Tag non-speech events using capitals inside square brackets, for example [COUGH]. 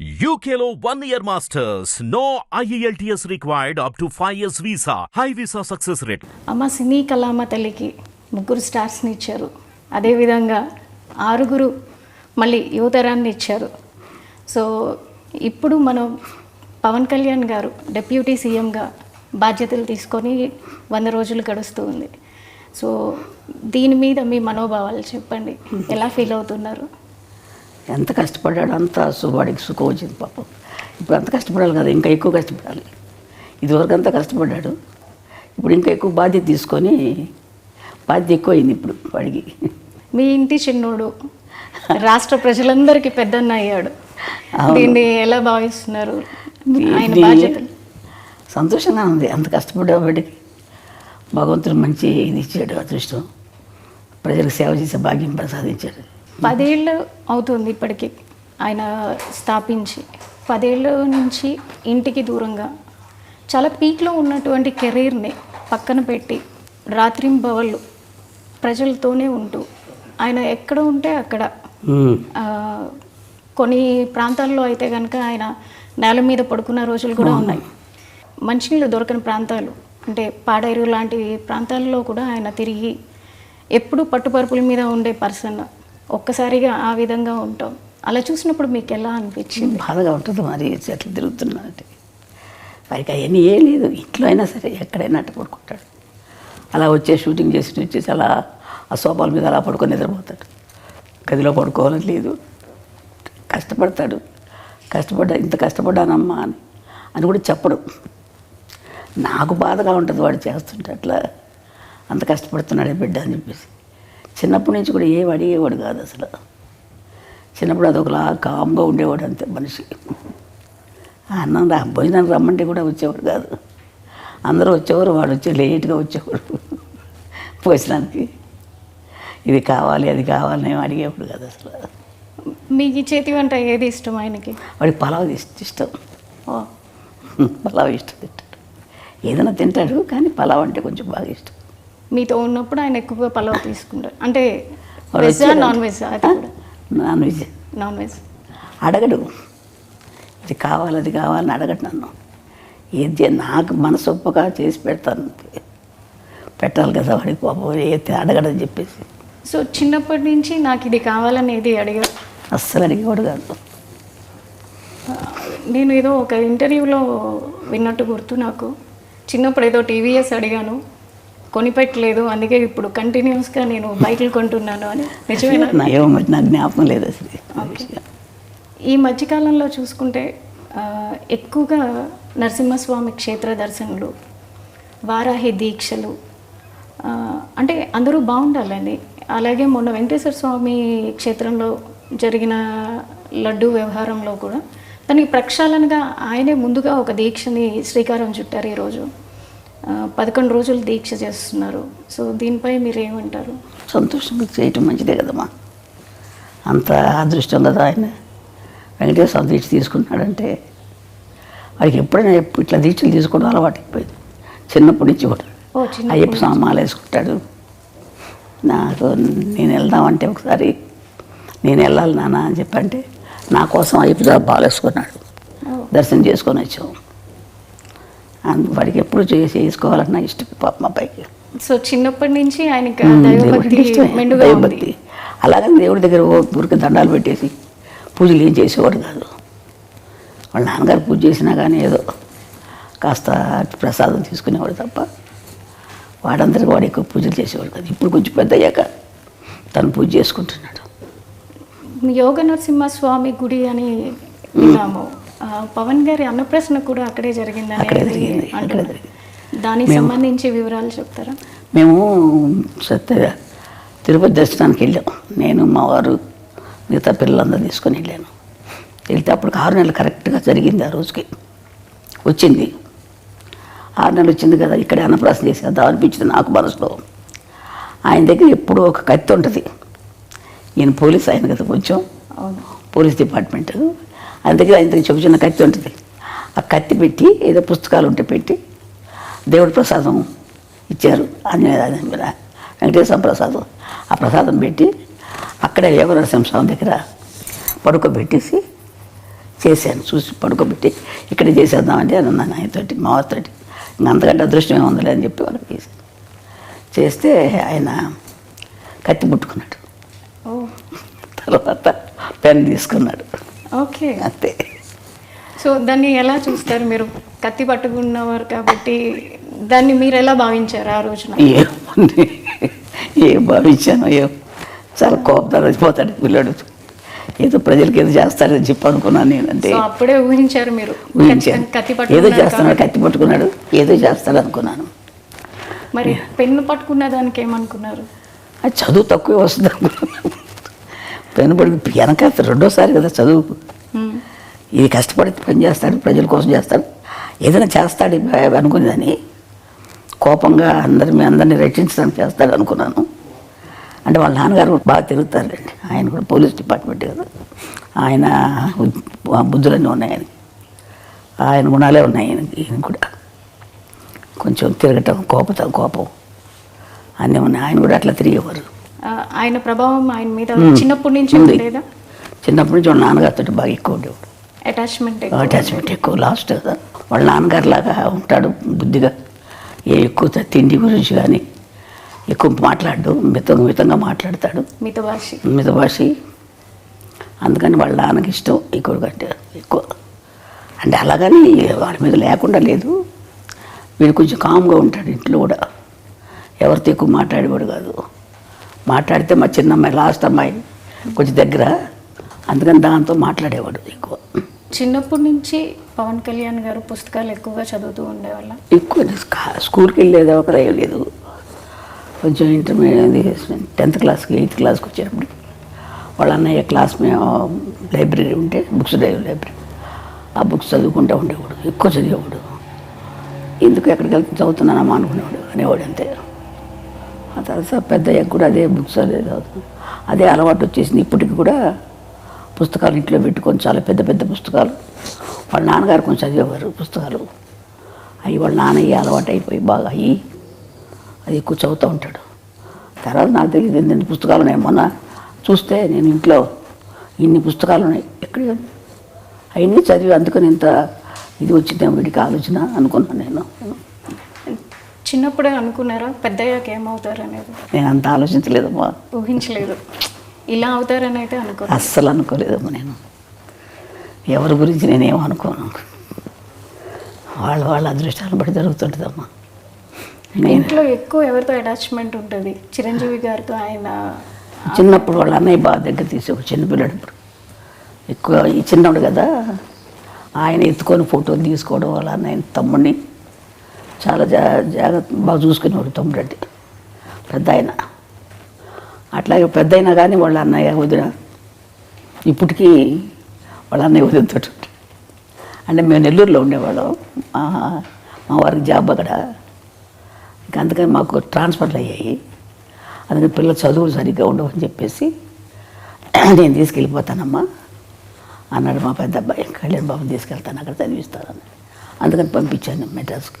యూకేలో one year masters no E IELTS required up to 5 years visa. High visa success rate. అమ్మ సినీ కళామ తల్లికి ముగ్గురు స్టార్స్ని ఇచ్చారు. అదేవిధంగా ఆరుగురు మళ్ళీ యువతరాన్ని ఇచ్చారు. సో ఇప్పుడు మనం పవన్ కళ్యాణ్ గారు డెప్యూటీ సీఎంగా బాధ్యతలు తీసుకొని వంద రోజులు గడుస్తూ ఉంది. సో దీని మీద మీ మనోభావాలు చెప్పండి. ఎలా ఫీల్ అవుతున్నారు? ఎంత కష్టపడ్డాడు అంత వాడికి సుఖం వచ్చింది పాపం. ఇప్పుడు అంత కష్టపడాలి కదా ఇంకా ఎక్కువ కష్టపడాలి. ఇదివరకు అంతా కష్టపడ్డాడు. ఇప్పుడు ఇంకా ఎక్కువ బాధ్యత తీసుకొని బాధ్యత ఎక్కువైంది ఇప్పుడు వాడికి. మీ ఇంటి చిన్నోడు రాష్ట్ర ప్రజలందరికీ పెద్దన్న అయ్యాడు. దీన్ని ఎలా భావిస్తున్నారు? ఆయన బాధ్యతలు? సంతోషంగా ఉంది. అంత కష్టపడ్డా వాడికి. భగవంతుడు మంచి ఇది ఇచ్చాడు అదృష్టం. ప్రజలకు సేవ చేసే భాగ్యం ప్రసాదించాడు. పదేళ్ళు అవుతుంది ఇప్పటికి ఆయన స్థాపించి. పదేళ్ళ నుంచి ఇంటికి దూరంగా. చాలా పీక్లో ఉన్నటువంటి కెరీర్ని పక్కన పెట్టి రాత్రింబవళ్ళు ప్రజలతోనే ఉంటూ. ఆయన ఎక్కడ ఉంటే అక్కడ. కొన్ని ప్రాంతాల్లో అయితే కనుక ఆయన నేల మీద పడుకున్న రోజులు కూడా ఉన్నాయి. మంచినీళ్ళు దొరకని ప్రాంతాలు అంటే పాడేరు లాంటి ప్రాంతాల్లో కూడా ఆయన తిరిగి ఎప్పుడు పట్టుపరుపుల మీద ఉండే పర్సన్. ఒక్కసారిగా ఆ విధంగా ఉంటాం. అలా చూసినప్పుడు మీకు ఎలా అనిపించింది? బాధగా ఉంటుంది మరి చెట్లు తిరుగుతున్నానంటే వారికి అవన్నీ ఏ లేదు ఇంట్లో అయినా సరే ఎక్కడైనా అట్ట పడుకుంటాడు. అలా వచ్చే షూటింగ్ చేసి వచ్చేసి అలా ఆ సోఫాల మీద అలా పడుకొని నిద్రపోతాడు. గదిలో పడుకోవాలని లేదు. కష్టపడతాడు. కష్టపడ్డా ఇంత కష్టపడ్డానమ్మా అని అని కూడా చెప్పడు. నాకు బాధగా ఉంటుంది వాడు చేస్తుంటే అట్లా. అంత కష్టపడుతున్నాడే బిడ్డ అని చెప్పేసి. చిన్నప్పటి నుంచి కూడా ఏం అడిగేవాడు కాదు అసలు. చిన్నప్పుడు అదొకలా కామ్గా ఉండేవాడు అంతే మనిషి. అన్నం రా భోజనానికి రమ్మంటే కూడా వచ్చేవాడు కాదు. అందరూ వచ్చేవారు వాడు వచ్చి లేట్గా వచ్చేవాడు భోజనానికి. ఇది కావాలి అది కావాలి ఏం అడిగేవాడు కాదు అసలు. మీకు ఈ చేతి వంట ఏది ఇష్టం ఆయనకి? వాడికి పలావ్ ఇష్ట- పలావ్ ఇష్టం తింటాడు. ఏదైనా తింటాడు కానీ పలావ్ అంటే కొంచెం బాగా ఇష్టం. మీతో ఉన్నప్పుడు ఆయన ఎక్కువగా పలావ్ తీసుకుంటారు. అంటే వెజ్. నాన్ వెజ్ అది కూడా. నాన్ వెజ్ నాన్ వెజ్ అడగడు. ఇది కావాలి అది కావాలని అడగడు నన్ను. ఏది నాకు మనసు ఒప్పగా చేసి పెడతాను. పెట్టాలి కదా వాడికి పాపం ఏది అడగడని చెప్పేసి. సో చిన్నప్పటి నుంచి నాకు ఇది కావాలనేది అడిగారు. అస్సలు అడిగేవాడు కాదు. నేను ఏదో ఒక ఇంటర్వ్యూలో విన్నట్టు గుర్తు నాకు. చిన్నప్పుడు ఏదో టీవీఎస్ అడిగాను. కొనిపెట్టలేదు. అందుకే ఇప్పుడు కంటిన్యూస్గా నేను బైకులు కొంటున్నాను అని నిజమేనా? నా మరి జ్ఞాపకం లేదు అసలు. ఈ మధ్యకాలంలో చూసుకుంటే ఎక్కువగా నరసింహస్వామి క్షేత్ర దర్శనలు వారాహి దీక్షలు అంటే అందరూ బాగుండాలని అలాగే మొన్న వెంకటేశ్వర స్వామి క్షేత్రంలో జరిగిన లడ్డు వ్యవహారంలో కూడా దానికి ప్రక్షాళనగా ఆయనే ముందుగా ఒక దీక్షని శ్రీకారం చుట్టారు ఈరోజు. పదకొండు రోజులు దీక్ష చేస్తున్నారు. సో దీనిపై మీరు ఏమంటారు సంతోషంగా చేయటం మంచిదే కదమ్మా. అంత అదృష్టం కదా ఆయన. వెంకటేశ్వర దీక్ష తీసుకున్నాడంటే వాడికి ఎప్పుడైనా ఎప్పుడు ఇట్లా దీక్షలు తీసుకోవడం అలవాటు అయిపోయింది. చిన్నప్పటి నుంచి కూడా. అయ్యప్ప స్వామి మాల వేసుకుంటాడు. నాకు నేను వెళ్దామంటే ఒకసారి నేను వెళ్ళాలి నాన్న అని చెప్పంటే నా కోసం అయ్యప్ప మాల వేసుకున్నాడు దర్శనం చేసుకొని వచ్చాం. అందు వాడికి ఎప్పుడు చేసి చేసుకోవాలన్నా ఇష్టం పాప మా పైకి సో చిన్నప్పటి నుంచి ఆయనకి దైవభక్తి అలాగని దేవుడి దగ్గర ఊరికి దండాలు పెట్టేసి పూజలు ఏం చేసేవాడు కాదు. వాళ్ళ నాన్నగారు పూజ చేసినా కానీ ఏదో కాస్త ప్రసాదం తీసుకునేవాడు తప్ప వాడందరికీ వాడు ఎక్కువ పూజలు చేసేవాడు కాదు. ఇప్పుడు కొంచెం పెద్ద అయ్యాక తను పూజ చేసుకుంటున్నాడు. యోగ నరసింహస్వామి గుడి అని విన్నాము. పవన్ గారి అన్నప్రశ్న కూడా అక్కడే అది జరిగింది, అక్కడే అంటున్నారు. జరిగింది. దానికి సంబంధించి వివరాలు చెప్తారా? మేము సత్య తిరుపతి దర్శనానికి వెళ్ళాం. నేను మా వారు మిగతా పిల్లలందరూ తీసుకొని వెళ్ళాను. వెళ్తే అప్పుడు ఆరు నెలలు కరెక్ట్గా జరిగింది ఆ రోజుకి. వచ్చింది. ఆరు నెలలు వచ్చింది కదా ఇక్కడ అన్నప్రాసం చేసేద్దాం అనిపించింది నాకు మనసులో. ఆయన దగ్గర ఎప్పుడూ ఒక కత్తి ఉంటుంది. ఈయన పోలీస్ ఆయన కదా కొంచెం. అవును. Police department. దగ్గర ఆయన చిన్న చిన్న కత్తి ఉంటుంది. ఆ కత్తి పెట్టి ఏదో పుస్తకాలు ఉంటే పెట్టి దేవుడి ప్రసాదం ఇచ్చారు. ఆంజనేయ వెంకటేశ్వర ప్రసాదం. ఆ ప్రసాదం పెట్టి అక్కడే యోగ నరసింహస్వామి దగ్గర పడుకోబెట్టేసి చేశాను. చూసి పడుకోబెట్టి ఇక్కడ చేసేద్దామంటే అని అన్నాను ఆయనతోటి మా వారితోటి ఇంక అంతకంటే అదృష్టం ఏముందిలే అని చెప్పి వాళ్ళకి చేశాను. చేస్తే ఆయన కత్తి పుట్టుకున్నాడు తర్వాత పెన్ తీసుకున్నాడు. ఓకే. అంతే. సో దాన్ని ఎలా చూస్తారు మీరు? కత్తి పట్టుకున్నవారు కాబట్టి దాన్ని మీరు ఎలా భావించారు ఆ రోజున? ఏముంది ఏం భావించాను ఏం? చాలా కోపం వచ్చిపోతాడు పిల్లడు. ఏదో ప్రజలకి ఏదో చేస్తాడని చెప్పి అనుకున్నాను నేను అంటే అప్పుడే ఊహించారు మీరు. ఊహించాను. కత్తి ఏదో చేస్తున్నాడు. కత్తి పట్టుకున్నాడు ఏదో చేస్తాడు అనుకున్నాను. మరి పెన్ను పట్టుకున్న దానికి ఏమనుకున్నారు? అది చదువు తక్కువే వస్తుంది అనుకున్నాను. పెను పడి వెనక రెండోసారి కదా చదువు. మ్మ్. ఇది కష్టపడి పని చేస్తాడు ప్రజల కోసం చేస్తాడు. ఏదైనా చేస్తాడు అనుకునేదని కోపంగా అందరి మీ అందరినీ రక్షించడానికి చేస్తాడు అనుకున్నాను. అంటే వాళ్ళ నాన్నగారు బాగా తిరుగుతారులేండి. ఆయన కూడా పోలీస్ డిపార్ట్మెంట్ కదా. ఆయన బుద్ధులన్నీ ఉన్నాయి ఆయనకి. ఆయన గుణాలే ఉన్నాయి ఆయనకి ఈయన కూడా. కొంచెం తిరగటం కోపత కోపం. అన్నీ ఉన్నాయి. ఆయన కూడా అట్లా తిరిగేవారు. ఆయన ప్రభావం ఆయన మీద. చిన్నప్పటి నుంచి. ఉండేదా? చిన్నప్పటి నుంచి వాళ్ళ నాన్నగారితో బాగా ఎక్కువ ఉండేవాడు. అటాచ్మెంట్ అటాచ్మెంట్ ఎక్కువ లాస్ట్ కదా వాళ్ళ నాన్నగారు లాగా ఉంటాడు బుద్ధిగా. ఏ ఎక్కువ తిండి గురించి కానీ ఎక్కువ మాట్లాడు మిత మితంగా మాట్లాడతాడు. మిత భాషి. మిత భాషి. అందుకని వాళ్ళ నాన్నకి ఇష్టం ఎక్కువ కంటే ఎక్కువ. అంటే అలాగని వాడి మీద లేకుండా లేదు. వీడు కొంచెం కామ్గా ఉంటాడు ఇంట్లో కూడా. ఎవరితో ఎక్కువ మాట్లాడేవాడు కాదు. మాట్లాడితే మా చిన్న అమ్మాయి లాస్ట్ అమ్మాయి కొంచెం దగ్గర. అందుకని దాంతో మాట్లాడేవాడు ఎక్కువ. చిన్నప్పటి నుంచి పవన్ కళ్యాణ్ గారు పుస్తకాలు ఎక్కువగా చదువుతూ ఉండేవాళ్ళ? ఎక్కువ స్కా- స్కూల్కి వెళ్ళేది ఒక లేదు. కొంచెం ఇంటర్మీడియట్ టెన్త్ క్లాస్కి ఎయిత్ క్లాస్కి వచ్చేటప్పుడు వాళ్ళ అన్నయ్య క్లాస్ మేము లైబ్రరీ ఉంటే బుక్స్ లైబ్రరీ ఆ బుక్స్ చదువుకుంటూ ఉండేవాడు ఎక్కువ చదివేవాడు. ఎందుకు ఎక్కడికి వెళ్తే చదువుతున్నానమ్మా అనుకునేవాడు అనేవాడు అంతే. ఆ తర్వాత పెద్దయ్యాక కూడా అదే బుక్స్ అనేది అదే అలవాటు వచ్చేసింది. ఇప్పటికి కూడా పుస్తకాలు ఇంట్లో పెట్టుకొని చాలా పెద్ద పెద్ద పుస్తకాలు. వాళ్ళ నాన్నగారు కొంచెం చదివేవారు పుస్తకాలు. అవి వాళ్ళ నాన్నయ్య అలవాటు అయిపోయి బాగా అయ్యి అది ఎక్కువ చదువుతూ ఉంటాడు. తర్వాత నాకు తెలియదు ఎన్ని పుస్తకాలు ఉన్నాయి. మొన్న చూస్తే నేను ఇంట్లో ఇన్ని పుస్తకాలు ఉన్నాయి. ఎక్కడ? అవన్నీ చదివి అందుకని ఇంత ఇది వచ్చిందేమో వీడికి ఆలోచన అనుకున్నాను నేను. చిన్నప్పుడే అనుకున్నారా పెద్దయ్యాక ఏమవుతారు అనేది నేను అంత ఆలోచించలేదమ్మా. ఊహించలేదు. ఇలా అవుతారని అయితే అనుకో అస్సలు అనుకోలేదమ్మా నేను. ఎవరి గురించి నేనేం అనుకోను. వాళ్ళ వాళ్ళ అదృష్టాలను బట్టి జరుగుతుంటుందమ్మా. ఇంట్లో ఎక్కువ ఎవరితో అటాచ్మెంట్ ఉంటుంది? చిరంజీవి గారితో ఆయన చిన్నప్పుడు వాళ్ళ అన్నయ్య బాగా దగ్గర తీసి ఒక చిన్నపిల్లడప్పుడు ఎక్కువ ఈ చిన్నవాడు కదా. ఆయన ఎత్తుకొని ఫోటోలు తీసుకోవడం వాళ్ళ అన్నయ్య తమ్ముడిని చాలా జా జాగ్రత్త బాగా చూసుకునేవాడు తమ్ముడు పెద్ద ఆయన అట్లాగే పెద్ద అయినా కానీ వాళ్ళ అన్నయ్య వదిన. ఇప్పటికీ వాళ్ళ అన్నయ్య వదినతో అంటే మేము నెల్లూరులో ఉండేవాళ్ళం. మా మా వారికి జాబ్ అక్కడ. ఇంకా అందుకని మాకు ట్రాన్స్ఫర్లు అయ్యాయి. అందుకని పిల్లలు చదువులు సరిగ్గా ఉండవు అని చెప్పేసి [CLEARS THROAT] నేను తీసుకెళ్ళిపోతానమ్మా అన్నాడు మా పెద్ద అబ్బాయి. కళ్యాణ్ బాబుని తీసుకెళ్తాను అక్కడ చదివిస్తానని అందుకని పంపించాను మెడ్రాస్కి.